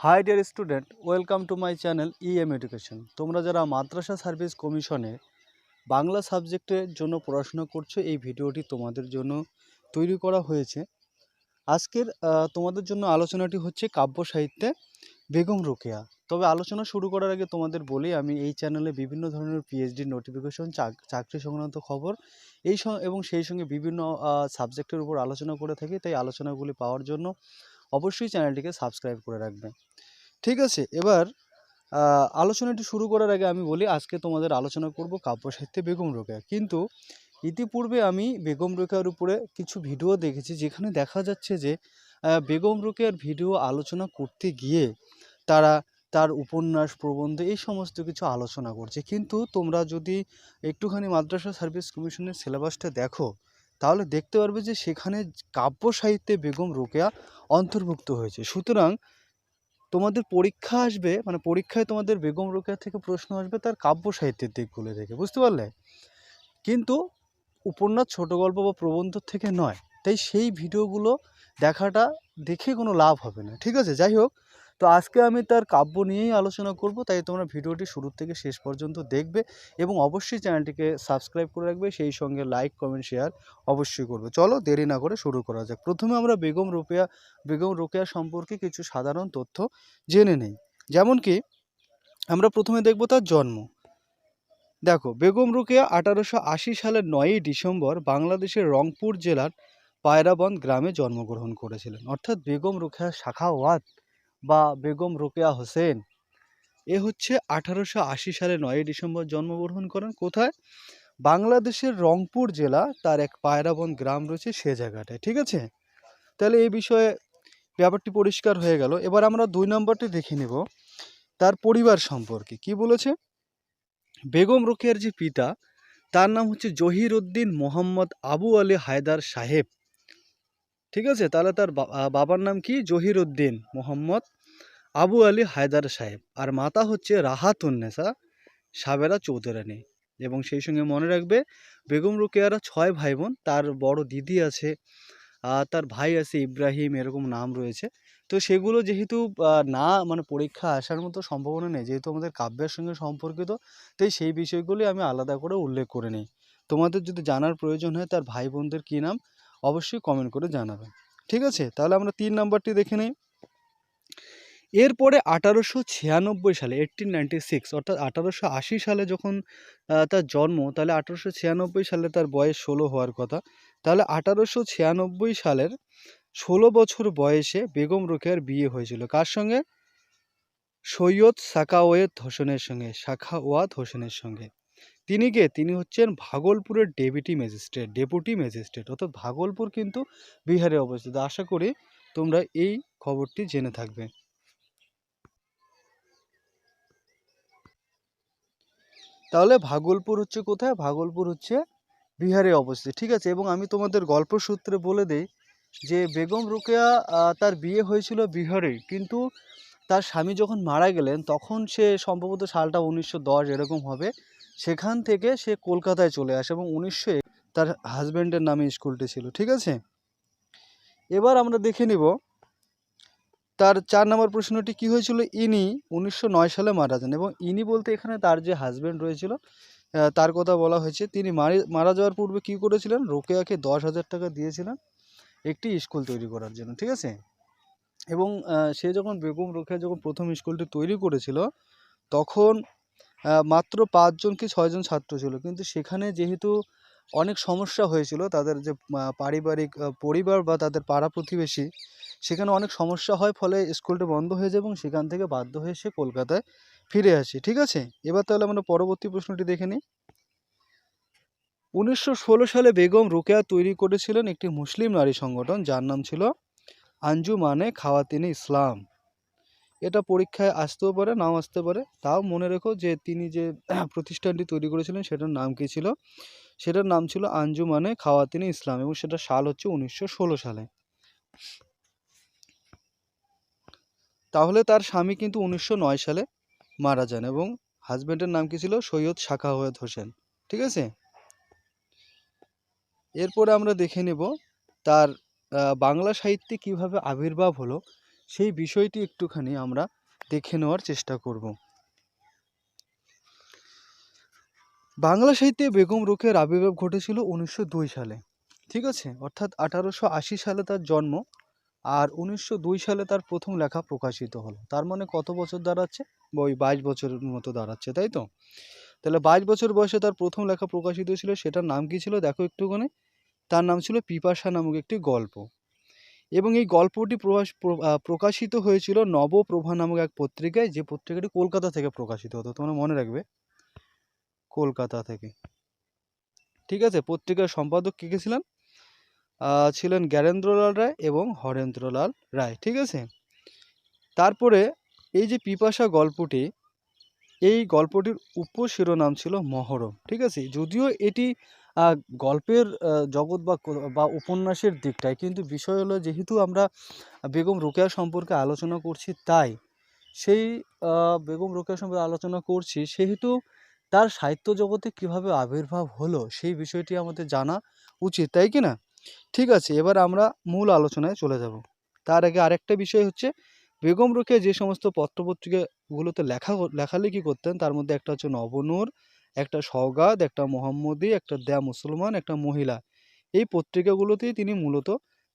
Hi dear student welcome to my channel EM education তোমরা যারা মাদ্রাসা service কমিশনে বাংলা সাবজেক্টের জন্য পড়াশোনা করছ, এই ভিডিওটি তোমাদের জন্য তৈরি করা হয়েছে। আজকের তোমাদের জন্য আলোচনাটি হচ্ছে কাব্য সাহিত্যে বেগম রোকেয়া। তবে আলোচনা শুরু করার আগে তোমাদের বলি, আমি এই চ্যানেলে বিভিন্ন ধরনের পিএইচডি নোটিফিকেশন চাকরি সংক্রান্ত খবর, এই এবং সেই সঙ্গে বিভিন্ন সাবজেক্টের উপর আলোচনা করে থাকি, তাই আলোচনাগুলি পাওয়ার জন্য অবশ্যই চ্যানেলটিকে সাবস্ক্রাইব করে রাখবে ঠিক আছে, এবার আলোচনাটি শুরু করার আগে আমি বলি, আজকে তোমাদের আলোচনা করব কাব্য সাহিত্যে বেগম রোকেয়া। কিন্তু ইতিপূর্বে আমি বেগম রোকেয়ার উপরে কিছু ভিডিও দেখেছি, যেখানে দেখা যাচ্ছে যে বেগম রোকেয়ার ভিডিও আলোচনা করতে গিয়ে তারা তার উপন্যাস, প্রবন্ধ এই সমস্ত কিছু আলোচনা করছে। কিন্তু তোমরা যদি একটুখানি মাদ্রাসা সার্ভিস কমিশনের সিলেবাসটা দেখো তাহলে দেখতে পারবে যে সেখানে কাব্য সাহিত্যে বেগম রোকেয়া অন্তর্ভুক্ত হয়েছে। সুতরাং তোমাদের পরীক্ষা আসবে মানে পরীক্ষায় তোমাদের বেগম রোকেয়া থেকে প্রশ্ন আসবে তার কাব্য সাহিত্যের দিকগুলো থেকে বুঝতে পারলে? কিন্তু উপন্যাস ছোট গল্প বা প্রবন্ধ থেকে নয়, তাই সেই ভিডিওগুলো দেখাটা দেখে কোনো লাভ হবে না, ঠিক আছে? যাই হোক তো আজকে আমি তার কাব্য নিয়েই আলোচনা করব, তাই তোমরা ভিডিওটি শুরু থেকে শেষ পর্যন্ত দেখবে এবং অবশ্যই চ্যানেলটিকে সাবস্ক্রাইব করে রাখবে, সেই সঙ্গে লাইক, কমেন্ট, শেয়ার অবশ্যই করবে। চলো দেরি না করে শুরু করা যাক। প্রথমে আমরা বেগম রোকেয়া বেগম রোকেয়া সম্পর্কে কিছু সাধারণ তথ্য জেনে নেই। যেমন কি, আমরা প্রথমে দেখব তার জন্ম। দেখো, বেগম রোকেয়া আঠারোশো আশি সালের নয়ই ডিসেম্বর বাংলাদেশের রংপুর জেলার পায়রাবন্দ গ্রামে জন্মগ্রহণ করেছিলেন। অর্থাৎ বেগম রোকেয়া শাখাওয়াত বা বেগম রোকেয়া হোসেন। এ হচ্ছে আঠারোশো আশি সালে নয়ই ডিসেম্বর জন্মগ্রহণ করেন। কোথায়? বাংলাদেশের রংপুর জেলা। তার এক পায়রাবন গ্রাম রয়েছে সে জায়গাটায়। ঠিক আছে? তাহলে এই বিষয়ে ব্যাপারটি পরিষ্কার হয়ে গেল। এবার আমরা দুই নম্বরটি দেখে নেব। তার পরিবার সম্পর্কে। কি বলেছে? বেগম রোকেয়ার যে পিতা, তার নাম হচ্ছে জহির উদ্দিন মোহাম্মদ আবু আলী হায়দার সাহেব। ঠিক আছে? তাহলে তার বাবার নাম কি? জহির উদ্দিন মোহাম্মদ আবু আলী হায়দার সাহেব। আর মাতা হচ্ছে রাহাতুন্নেসা সাবেরা চৌধুরানী। এবং সেই সঙ্গে মনে রাখবে, বেগম রোকেয়ারা ছয় ভাই বোন তার বড় দিদি আছে তার ভাই আছে ইব্রাহিম, এরকম নাম রয়েছে। তো সেগুলো যেহেতু না মানে পরীক্ষা আসার মতো সম্ভাবনা নেই, যেহেতু আমাদের কাব্যের সঙ্গে সম্পর্কিত, তাই সেই বিষয়গুলি আমি আলাদা করে উল্লেখ করে নিই। তোমাদের যদি জানার প্রয়োজন হয়, তার ভাই বোনদের কী নাম, অবশ্যই কমেন্ট করে জানাবেন ঠিক আছে? তাহলে আমরা তিন নাম্বারটি দেখে নিই। এরপরে আঠারোশো ছিয়ানব্বই সালে এইটিন নাইনটি সিক্স অর্থাৎ আঠারোশো আশি সালে যখন তার জন্ম, তাহলে আঠারোশো ছিয়ানব্বই সালে তার বয়স ষোলো হওয়ার কথা। তাহলে আঠারোশো ছিয়ানব্বই সালের ষোলো বছর বয়সে বেগম রোকেয়ার বিয়ে হয়েছিল। কার সঙ্গে? সৈয়দ সাকাওয়েত হোসেনের সঙ্গে সাখাওয়াত হোসেনের সঙ্গে। তিনি কে? তিনি হচ্ছেন ভাগলপুরের ডেপুটি ম্যাজিস্ট্রেট ডেপুটি ম্যাজিস্ট্রেট, অর্থাৎ ভাগলপুর কিন্তু বিহারে অবস্থিত। আশা করি তোমরা এই খবরটি জেনে থাকবে। তাহলে ভাগলপুর হচ্ছে কোথায়? ভাগলপুর হচ্ছে বিহারে অবস্থিত, ঠিক আছে? এবং আমি তোমাদের গল্প সূত্রে বলে দিই যে বেগম রোকেয়া তার বিয়ে হয়েছিল বিহারে, কিন্তু তার স্বামী যখন মারা গেলেন, তখন সে সম্ভবত সালটা উনিশশো দশ এরকম হবে, সেখান থেকে সে কলকাতায় চলে আসে এবং উনিশশো তার হাজব্যান্ডের নামে স্কুলটি ছিল, ঠিক আছে? এবার আমরা দেখে নিব তার চার নম্বর প্রশ্নটি কি হয়েছিল? ইনি উনিশশো নয় সালে মারা যান এবং ইনি বলতে এখানে তার যে হাজব্যান্ড রয়েছিল তার কথা বলা হয়েছে। তিনি মারি, মারা যাওয়ার পূর্বে কি করেছিলেন? রোকেয়াকে দশ হাজার টাকা দিয়েছিলেন একটি স্কুল তৈরি করার জন্য, ঠিক আছে? এবং সে যখন বেগম রোকেয়া যখন প্রথম স্কুলটি তৈরি করেছিল, তখন মাত্র পাঁচজন কি ছয়জন ছাত্র ছিল। কিন্তু সেখানে যেহেতু অনেক সমস্যা হয়েছিল, তাদের যে পারিবারিক পরিবার বা তাদের পাড়া প্রতিবেশী সেখানে অনেক সমস্যা হয়, ফলে স্কুলটা বন্ধ হয়ে যায় এবং সেখান থেকে বাধ্য হয়ে সে কলকাতায় ফিরে আসে, ঠিক আছে? এবার তাহলে আমরা পরবর্তী প্রশ্নটি দেখে নিই। উনিশশো ষোলো সালে বেগম রোকেয়া তৈরি করেছিলেন একটি মুসলিম নারী সংগঠন, যার নাম ছিল আঞ্জুমানে খাওয়াতিনে ইসলাম। এটা পরীক্ষায় আসতেও পারে, নাও আসতে পারে। তাও মনে রেখো যে তিনি যে প্রতিষ্ঠানটি তৈরি করেছিলেন, সেটার নাম কী ছিল? সেটার নাম ছিল আঞ্জুমানে খাওয়াতিনে ইসলাম এবং সেটা সাল হচ্ছে উনিশশো ষোলো সালে। তাহলে তার স্বামী কিন্তু উনিশশো নয় সালে মারা যান এবং হাজব্যান্ডের নাম কি ছিল? সৈয়দ শাখাওয়াত হোসেন। ঠিক আছে? এরপরে আমরা দেখে নেব তার বাংলা সাহিত্যে কীভাবে আবির্ভাব হলো সেই বিষয়টি একটুখানি আমরা দেখে নেওয়ার চেষ্টা করব। বাংলা সাহিত্যে বেগম রোকেয়ার আবির্ভাব ঘটেছিল উনিশশো দুই সালে। ঠিক আছে? অর্থাৎ আঠারোশো আশি সালে তার জন্ম। আর উনিশশো দুই সালে তার প্রথম লেখা প্রকাশিত হলো। তার মানে কত বছর দাঁড়াচ্ছে? ওই বাইশ বছরের মতো দাঁড়াচ্ছে, তাই তো? তাহলে বাইশ বছর বয়সে তার প্রথম লেখা প্রকাশিত ছিল সেটার নাম কি ছিল? দেখো একটুখানি। তার নাম ছিল পিপাসা নামক একটি গল্প। এবং এই গল্পটি প্রকাশ, প্র- প্রকাশিত হয়েছিল নবপ্রভা নামক এক পত্রিকায়, যে পত্রিকাটি কলকাতা থেকে প্রকাশিত হতো। তোমরা মনে রাখবে? কলকাতা থেকে। ঠিক আছে? পত্রিকার সম্পাদক কে কে ছিলেন? ছিলেন জ্ঞানেন্দ্রলাল রায় এবং হরেন্দ্রলাল রায়, ঠিক আছে? তারপরে এই যে পিপাসা গল্পটি, এই গল্পটির উপশিরোনাম ছিল মহরম, ঠিক আছে? যদিও এটি গল্পের জগৎ বা বা উপন্যাসের দিকটায়, কিন্তু বিষয় হলো যেহেতু আমরা বেগম রোকেয়া সম্পর্কে আলোচনা করছি তাই, সেই বেগম রোকেয়া সম্পর্কে আলোচনা করছি, সেহেতু তার সাহিত্য জগতে কীভাবে আবির্ভাব হলো সেই বিষয়টি আমাদের জানা উচিত, তাই কি না? ঠিক আছে, এবার আমরা মূল আলোচনায় চলে যাব। তার আগে আরেকটা বিষয় হচ্ছে, বেগম রোকেয়া যে সমস্ত পত্রপত্রিকাগুলোতে লেখা লেখালেখি করতেন, তার মধ্যে একটা হচ্ছে নবনূর, একটা সওগাত, একটা মোহাম্মদী, একটা দেয়া মুসলমান, একটা মহিলা। এই পত্রিকাগুলোতেই তিনি মূলত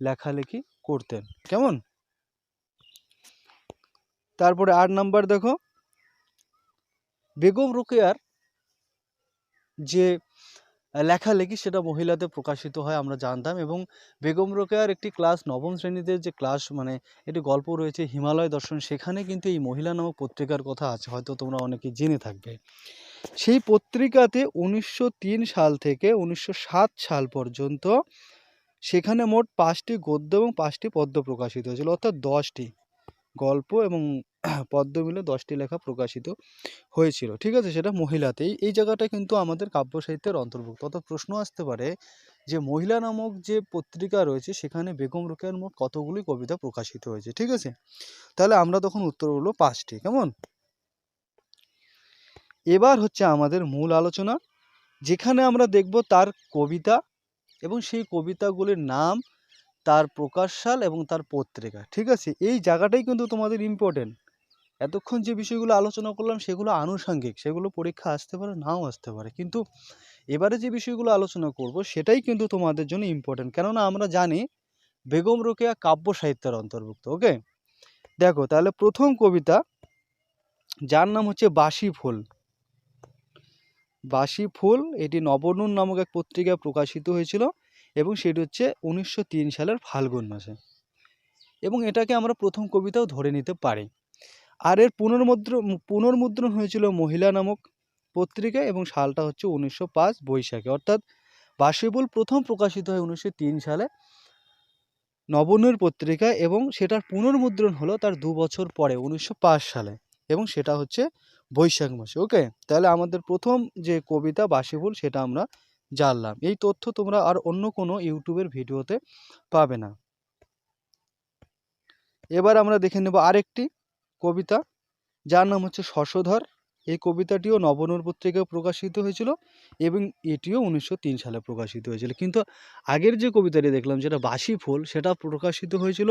লেখালেখি করতেন। কেমন? তারপরে আট নাম্বার দেখো। বেগম রোকেয়ার যে লেখালেখি সেটা মহিলাতে প্রকাশিত হয়, আমরা জানতাম এবং বেগম রোকেয়ার একটি ক্লাস, নবম শ্রেণীতে যে ক্লাস মানে একটি গল্প রয়েছে, হিমালয় দর্শন সেখানে কিন্তু এই মহিলা নামক পত্রিকার কথা আছে, হয়তো তোমরা অনেকে জেনে থাকবে। সেই পত্রিকাতে উনিশশো তিন সাল থেকে উনিশশো সাত সাল পর্যন্ত সেখানে মোট পাঁচটি গদ্য এবং পাঁচটি পদ্য প্রকাশিত হয়েছিল, অর্থাৎ দশটি গল্প এবং পদ্য মিলে দশটি লেখা প্রকাশিত হয়েছিল। ঠিক আছে, সেটা মহিলাতেই। এই জায়গাটা কিন্তু আমাদের কাব্য সাহিত্যের অন্তর্ভুক্ত। অর্থাৎ প্রশ্ন আসতে পারে যে, মহিলা নামক যে পত্রিকা রয়েছে, সেখানে বেগম রোকেয়ার মোট কতগুলি কবিতা প্রকাশিত হয়েছে? ঠিক আছে? তাহলে আমরা তখন উত্তর হলো পাঁচটি। কেমন? এবার হচ্ছে আমাদের মূল আলোচনা, যেখানে আমরা দেখব তার কবিতা এবং সেই কবিতাগুলির নাম, তার প্রকাশসাল এবং তার পত্রিকা। ঠিক আছে? এই জায়গাটাই কিন্তু তোমাদের ইম্পর্টেন্ট এতক্ষণ যে বিষয়গুলো আলোচনা করলাম সেগুলো আনুষঙ্গিক, সেগুলো পরীক্ষা আসতে পারে, নাও আসতে পারে। কিন্তু এবারে যে বিষয়গুলো আলোচনা করব সেটাই কিন্তু তোমাদের জন্য ইম্পর্টেন্ট কেননা আমরা জানি বেগম রোকেয়া কাব্য সাহিত্যের অন্তর্ভুক্ত ওকে দেখো তাহলে প্রথম কবিতা যার নাম হচ্ছে বাসি ফুল। বাসি ফুল এটি নবনুন নামক এক পত্রিকায় প্রকাশিত হয়েছিল এবং সেটি হচ্ছে উনিশশো তিন সালের ফাল্গুন মাসে। এবং এটাকে আমরা প্রথম কবিতাও ধরে নিতে পারি। আর এর পুনর্মুদ্র, পুনর্মুদ্রণ হয়েছিল মহিলা নামক পত্রিকা এবং সালটা হচ্ছে উনিশশো পাঁচ বৈশাখে। অর্থাৎ বাসিবুল প্রথম প্রকাশিত হয় উনিশশো তিন সালে নবনূর পত্রিকা এবং সেটার পুনর্মুদ্রণ হলো তার দু বছর পরে, উনিশশো পাঁচ সালে এবং সেটা হচ্ছে বৈশাখ মাসে। ওকে? তাহলে আমাদের প্রথম যে কবিতা বাসিবুল সেটা আমরা জানলাম। এই তথ্য তোমরা আর অন্য কোনো ইউটিউবের ভিডিওতে পাবে না। এবার আমরা দেখে নেব আরেকটি। কবিতা, যার নাম হচ্ছে শশধর। এই কবিতাটিও নবনূর পত্রিকায় প্রকাশিত হয়েছিল এবং এটিও উনিশশো তিন সালে প্রকাশিত হয়েছিল। কিন্তু আগের যে কবিতাটি দেখলাম, যেটা বাসি ফুল, সেটা প্রকাশিত হয়েছিল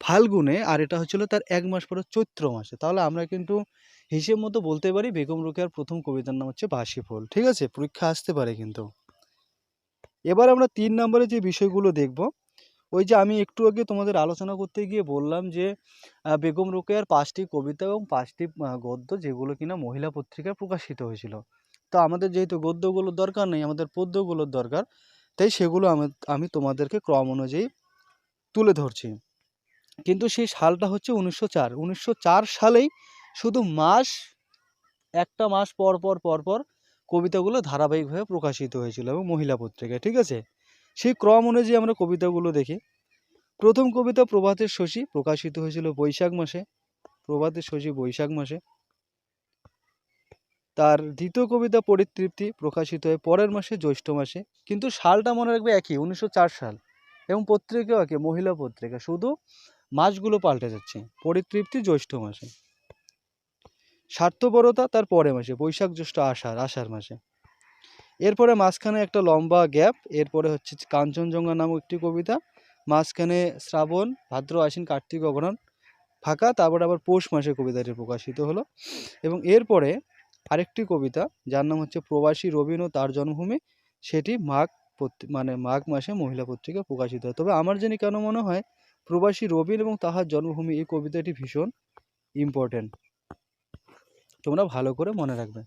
ফাল্গুনে আর এটা হচ্ছিল তার এক মাস পরে চৈত্র মাসে। তাহলে আমরা কিন্তু হিসেব মতো বলতে পারি বেগম রোকেয়ার প্রথম কবিতার নাম হচ্ছে বাসি ফুল। ঠিক আছে? পরীক্ষা আসতে পারে কিন্তু। এবার আমরা তিন নম্বরে যে বিষয়গুলো দেখব ওই যে আমি একটু আগে তোমাদের আলোচনা করতে গিয়ে বললাম যে বেগম রোকেয়ার পাঁচটি কবিতা এবং পাঁচটি গদ্য যেগুলো কিনা মহিলা পত্রিকায় প্রকাশিত হয়েছিল। তো আমাদের যেহেতু গদ্যগুলোর দরকার নেই, আমাদের পদ্যগুলোর দরকার, তাই সেগুলো আমি তোমাদেরকে ক্রম অনুযায়ী তুলে ধরছি। কিন্তু সেই সালটা হচ্ছে উনিশশো চার। উনিশশো চার সালেই শুধু মাস, একটা মাস পর পর পর পর কবিতাগুলো ধারাবাহিকভাবে প্রকাশিত হয়েছিল এবং মহিলা পত্রিকায়, ঠিক আছে? সেই ক্রম অনুযায়ী আমরা কবিতাগুলো দেখি। প্রথম কবিতা প্রভাতের শশী, প্রকাশিত হয়েছিল বৈশাখ মাসে। প্রভাতের শশী বৈশাখ মাসে। তার দ্বিতীয় কবিতা পরিতৃপ্তি প্রকাশিত হয় পরের মাসে জ্যৈষ্ঠ মাসে। কিন্তু সালটা মনে রাখবে একই, উনিশশো চার সাল। এবং পত্রিকাও একই, মহিলা পত্রিকা। শুধু মাসগুলো পাল্টে যাচ্ছে, পরিতৃপ্তি জ্যৈষ্ঠ মাসে। স্বার্থপরতা তার পরে মাসে, বৈশাখ জ্যৈষ্ঠ আষাঢ় আষাঢ় মাসে। এরপরে মাঝখানে একটা লম্বা গ্যাপ, এরপরে হচ্ছে কাঞ্চনজঙ্ঘা নামক একটি কবিতা, মাঝখানে শ্রাবণ, ভাদ্র, আশ্বিন, কার্তিক অগ্রহণ ফাঁকা, তারপরে আবার পৌষ মাসে কবিতাটি প্রকাশিত হলো। এবং এরপরে আরেকটি কবিতা, যার নাম হচ্ছে প্রবাসী রবীন ও তার জন্মভূমি, সেটি মাঘ মানে মাঘ মাসে মহিলা পত্রিকা প্রকাশিত হয়। তবে আমার জানি কেন মনে হয়, প্রবাসী রবীন এবং তাহার জন্মভূমি এই কবিতাটি ভীষণ ইম্পর্ট্যান্ট তোমরা ভালো করে মনে রাখবে।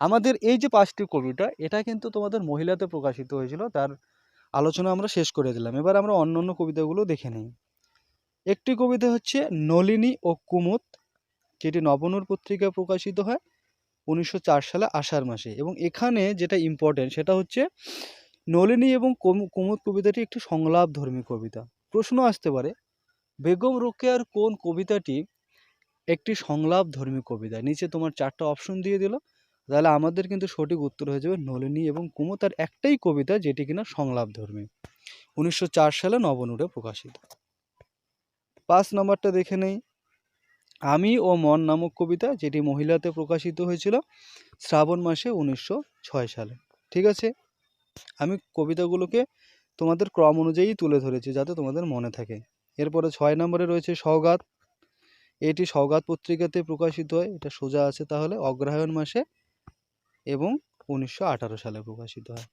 আমাদের এই যে পাঁচটি কবিতা, এটা কিন্তু তোমাদের মহিলাতে প্রকাশিত হয়েছিল, তার আলোচনা আমরা শেষ করে দিলাম। এবার আমরা অন্য অন্য কবিতাগুলো দেখে নিই। একটি কবিতা হচ্ছে নলিনী ও কুমুদ, যেটি নবনূর পত্রিকায় প্রকাশিত হয় উনিশশো চার সালে আষাঢ় মাসে। এবং এখানে যেটা ইম্পর্টেন্ট সেটা হচ্ছে নলিনী এবং কুমু- কুমুদ কবিতাটি একটি সংলাপ ধর্মী কবিতা। প্রশ্ন আসতে পারে, বেগম রোকেয়ার কোন কবিতাটি একটি সংলাপ ধর্মী কবিতা? নিচে তোমার চারটা অপশন দিয়ে দিল। তাহলে আমাদের কিন্তু সঠিক উত্তর হয়ে যাবে নলিনী এবং কুমুদ তার একটাই কবিতা যেটি কিনা সংলাপ ধর্মী উনিশশো সালে নবনূরে প্রকাশিত। পাঁচ নম্বরটা দেখে নেই। আমি ও মন নামক কবিতা যেটি মহিলাতে প্রকাশিত হয়েছিল শ্রাবণ মাসে উনিশশো ছয় সালে। ঠিক আছে? আমি কবিতাগুলোকে তোমাদের ক্রম অনুযায়ী তুলে ধরেছি যাতে তোমাদের মনে থাকে। এরপরে ছয় নম্বরে রয়েছে সওগাত। এটি সওগাত পত্রিকাতে প্রকাশিত হয়। এটা সোজা আছে তাহলে। অগ্রহায়ণ মাসে এবং উনিশশো আঠারো সালে প্রকাশিত হয়।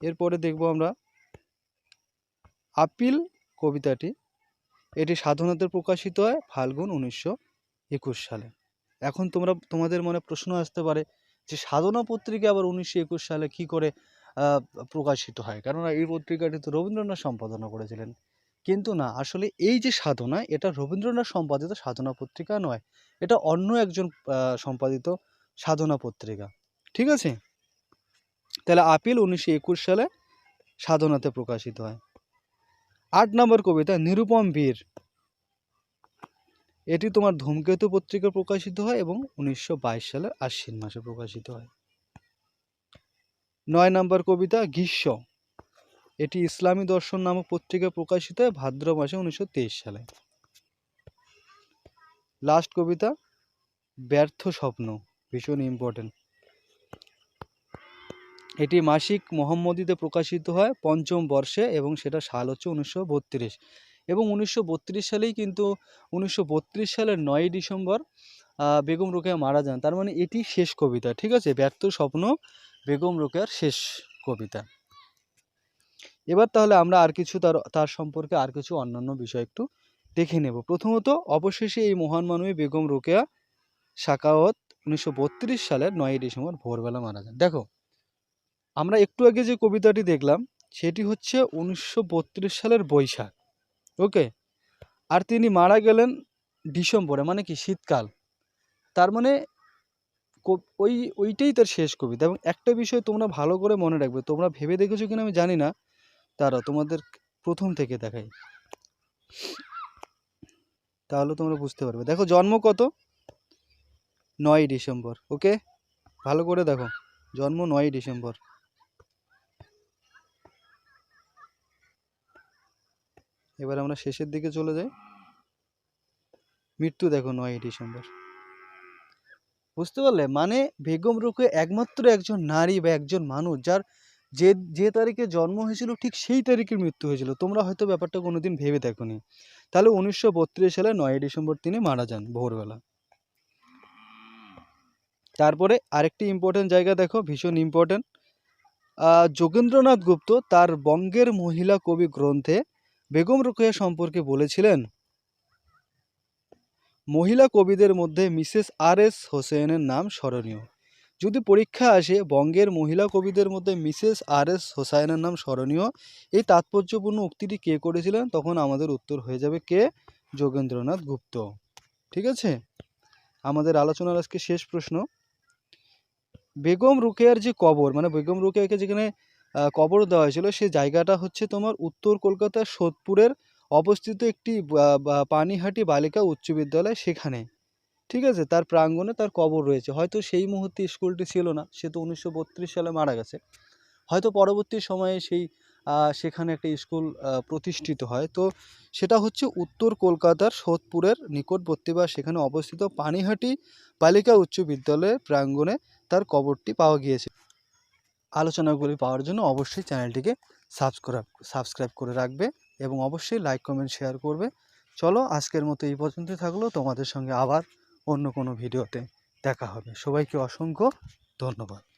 এরপরে দেখব আমরা আপিল কবিতাটি। এটি সাধনাতে প্রকাশিত হয় ফাল্গুন উনিশশো একুশ সালে। এখন তোমরা, তোমাদের মনে প্রশ্ন আসতে পারে যে সাধনা পত্রিকা আবার উনিশশো একুশ সালে কি করে প্রকাশিত হয়? কেননা এই পত্রিকাটি তো রবীন্দ্রনাথ সম্পাদনা করেছিলেন। কিন্তু না, আসলে এই যে সাধনা, এটা রবীন্দ্রনাথ সম্পাদিত সাধনা পত্রিকা নয়, এটা অন্য একজন সম্পাদিত সাধনা পত্রিকা। ঠিক আছে? তাহলে আপিল উনিশশো একুশ সালে সাধনাতে প্রকাশিত হয়। আট নম্বর কবিতা, নিরুপম বীর। এটি তোমার ধূমকেতু পত্রিকা প্রকাশিত হয় এবং উনিশশো বাইশ সালে আশ্বিন মাসে প্রকাশিত হয়। নয় নম্বর কবিতা, গ্রীষ্ম। এটি ইসলামী দর্শন নামক পত্রিকায় প্রকাশিত হয় ভাদ্র মাসে উনিশশো তেইশ সালে। লাস্ট কবিতা, ব্যর্থ স্বপ্ন, ভীষণ ইম্পর্টেন্ট এটি মাসিক মোহাম্মদীতে প্রকাশিত হয় পঞ্চম বর্ষে এবং সেটা সাল হচ্ছে উনিশশো বত্রিশ। এবং উনিশশো বত্রিশ সালেই কিন্তু উনিশশো বত্রিশ সালের নয়ই ডিসেম্বর বেগম রোকেয়া মারা যান। তার মানে এটি শেষ কবিতা, ঠিক আছে? ব্যর্থ স্বপ্ন, বেগম রোকেয়ার শেষ কবিতা। এবার তাহলে আমরা আর কিছু তার তার সম্পর্কে আর কিছু অন্যান্য বিষয় একটু দেখে নেব। প্রথমত, অবশেষে এই মহান মানবী বেগম রোকেয়া সাকাওয়াত উনিশশো বত্রিশ সালের নয়ই ডিসেম্বর ভোরবেলা মারা যান। দেখো, আমরা একটু আগে যে কবিতাটি দেখলাম, সেটি হচ্ছে উনিশশো বত্রিশ সালের বৈশাখ, ওকে? আর তিনি মারা গেলেন ডিসেম্বরে মানে কি? শীতকাল। তার মানে ওই, ওইটাই তার শেষ কবিতা। এবং একটা বিষয় তোমরা ভালো করে মনে রাখবে, তোমরা ভেবে দেখেছ কিনা আমি জানি না তারা তোমাদের প্রথম থেকে দেখাই। তাহলে তোমরা বুঝতে পারবে। দেখো, জন্ম কত? নয় ডিসেম্বর, ওকে? ভালো করে দেখো, জন্ম নয় ডিসেম্বর। এবার আমরা শেষের দিকে চলে যাই। মৃত্যু দেখো নয় ডিসেম্বর। বুঝতে পারলে? মানে বেগম রোকে একমাত্র একজন নারী বা একজন মানুষ, যার যে যে তারিখে জন্ম হয়েছিল ঠিক সেই তারিখের মৃত্যু হয়েছিল। তোমরা হয়তো ব্যাপারটা কোনোদিন ভেবে দেখোনি। তাহলে উনিশশো বত্রিশ সালে নয় ডিসেম্বর তিনি মারা যান ভোরবেলা। তারপরে আরেকটি ইম্পর্টেন্ট জায়গা দেখো, ভীষণ ইম্পর্টেন্ট যোগেন্দ্রনাথ গুপ্ত তার বঙ্গের মহিলা কবি গ্রন্থে বেগম রোকেয়া সম্পর্কে বলেছিলেন, মহিলা কবিদের মধ্যে মিসেস আর এস হোসেনের নাম স্মরণীয়। যদি পরীক্ষা আসে, বঙ্গের মহিলা কবিদের মধ্যে মিসেস আর এস হোসাইনের নাম স্মরণীয়। এই তাৎপর্যপূর্ণ উক্তিটি কে করেছিলেন? তখন আমাদের উত্তর হয়ে যাবে কে? যোগেন্দ্রনাথ গুপ্ত। ঠিক আছে? আমাদের আলোচনার আজকে শেষ প্রশ্ন। বেগম রুকেয়ার যে কবর মানে বেগম রুকেয়াকে যেখানে কবর দেওয়া হয়েছিল সেই জায়গাটা হচ্ছে তোমার উত্তর কলকাতার সোদপুরের অবস্থিত একটি পানিহাটি বালিকা উচ্চ বিদ্যালয় সেখানে। ঠিক আছে? তার প্রাঙ্গণে তার কবর রয়েছে। হয়তো সেই মুহূর্তে স্কুলটি ছিল না। সে তো উনিশশো বত্রিশ সালে মারা গেছে। হয়তো পরবর্তী সময়ে সেই সেখানে একটা স্কুল প্রতিষ্ঠিত হয়। তো সেটা হচ্ছে উত্তর কলকাতার সোদপুরের নিকটবর্তী বা সেখানে অবস্থিত পানিহাটি বালিকা উচ্চ বিদ্যালয়ের প্রাঙ্গণে তার কবরটি পাওয়া গিয়েছে। আলোচনাগুলি পাওয়ার জন্য অবশ্যই চ্যানেলটিকে সাবস্ক্রাইব সাবস্ক্রাইব করে রাখবে এবং অবশ্যই লাইক, কমেন্ট, শেয়ার করবে। চলো আজকের মতো এই পর্যন্তই থাকল। তোমাদের সঙ্গে আবার অন্য কোনো ভিডিওতে দেখা হবে। সবাইকে অসংখ্য ধন্যবাদ।